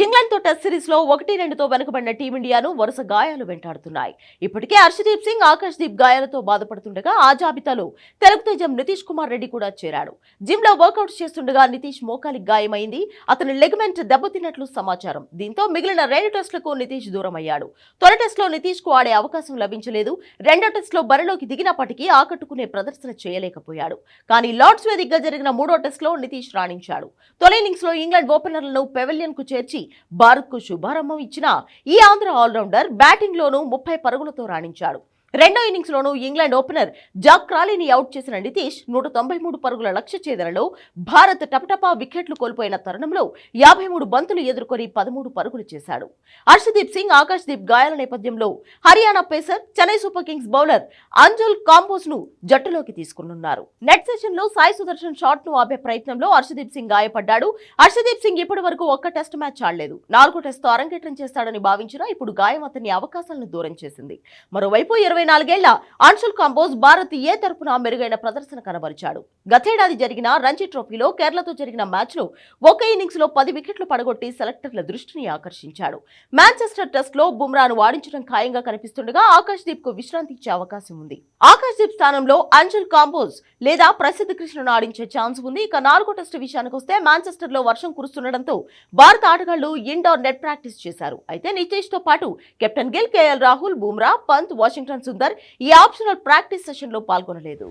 ఇంగ్లాండ్తో test సిరీస్లో ఒకటి రెండుతో వెనుకబడిన టీమిండియాను వరుస గాయాలు వెంటాడుతున్నాయి. ఇప్పటికే హర్షదీప్ సింగ్ ఆకాష్ దీప్ గాయాలతో బాధపడుతుండగా ఆ జాబితాలో తెలుగుతేజం నితీష్ కుమార్ రెడ్డి కూడా చేరాడు. జిమ్లో వర్కౌట్ చేస్తుండగా నితీష్ మోకాలికి గాయమైంది. అతని లెగ్మెంట్ దెబ్బతిన్నట్లు సమాచారం. దీంతో మిగిలిన రెండు టెస్టులకు నితీష్ దూరమయ్యాడు. తొలి టెస్టులో నితీష్కు ఆడే అవకాశం లభించలేదు. రెండో టెస్టులో బరిలోకి దిగినప్పటికీ ఆకట్టుకునే ప్రదర్శన చేయలేకపోయాడు. కానీ లార్డ్స్ వేదికగా జరిగిన మూడో టెస్టులో నితీష్ రాణించాడు. తొలి ఇన్నింగ్స్లో ఇంగ్లాండ్ ఓపెనర్లను పెవెలియన్కు చేర్చి భారత్కు శుభారంభం ఇచ్చిన ఈ ఆంధ్ర ఆల్రౌండర్ బ్యాటింగ్ లోనూ ముప్పై పరుగులతో రాణించాడు. రెండో ఇన్నింగ్స్ లోనూ ఇంగ్లాండ్ ఓపెనర్ జాక్ క్రాలీని అవుట్ చేసిన నితీష్ నూట తొంభై మూడు పరుగుల లక్ష్య ఛేదనలో భారత్ టపటపా వికెట్లు కోల్పోయిన తరుణంలో యాభై మూడు బంతులు ఎదుర్కొని పదమూడు పరుగులు చేశాడు. హర్షదీప్ సింగ్ ఆకాష్దీప్ గాయాల నేపథ్యంలో Haryana pacer Chennai Super Kings bowler Anjul కాంబోస్ను జట్టులోకి తీసుకున్నారు నెట్ సెషన్లో సాయి సుదర్శన్ షాట్ను ఆపే ప్రయత్నంలో హర్షదీప్ సింగ్ గాయపడ్డాడు. హర్షదీప్ సింగ్ ఇప్పటి వరకు ఒక్క టెస్ట్ మ్యాచ్ ఆడలేదు. నాలుగో టెస్ట్తో అరంగేట్రం చేస్తాడని భావించినా ఇప్పుడు గాయం అతని అవకాశాలను దూరం చేసింది. మరోవైపు ఇరవై నాలుగేళ్ళ అంశుల్ కాంబోజ్ భారత్ ఏ తరపున మెరుగైన ప్రదర్శన కనబరిచాడు. గతేడాది జరిగిన రంజీ ట్రోఫీలో కేరళతో జరిగిన మ్యాచ్లో ఒక ఇన్నింగ్స్లో పది వికెట్లు పడగొట్టి సెలెక్టర్ల దృష్టిని ఆకర్షించాడు. మాంచెస్టర్ టెస్ట్లో బుమ్రాను వాడించడం ఖాయంగా కనిపిస్తుండగా ఆకాష్ దీప్కు విశ్రాంతి ఇచ్చే అవకాశం ఉంది. ఆకాష్ స్థానంలో అంజల్ కాంబోజ్ లేదా ప్రసిద్ధ కృష్ణను ఆడించే ఛాన్స్ ఉంది. ఇక నాలుగో టెస్ట్ విషయానికి వస్తే మాంచెస్టర్లో వర్షం కురుస్తుండటంతో భారత ఆటగాళ్ళు ఇండోర్ నెట్ ప్రాక్టీస్ చేశారు. అయితే నితేష్తో పాటు captain Gill KL Rahul Bumrah Pant Washington Sundar ఈ ఆప్షనల్ ప్రాక్టీస్ సెషన్లో పాల్గొనలేదు.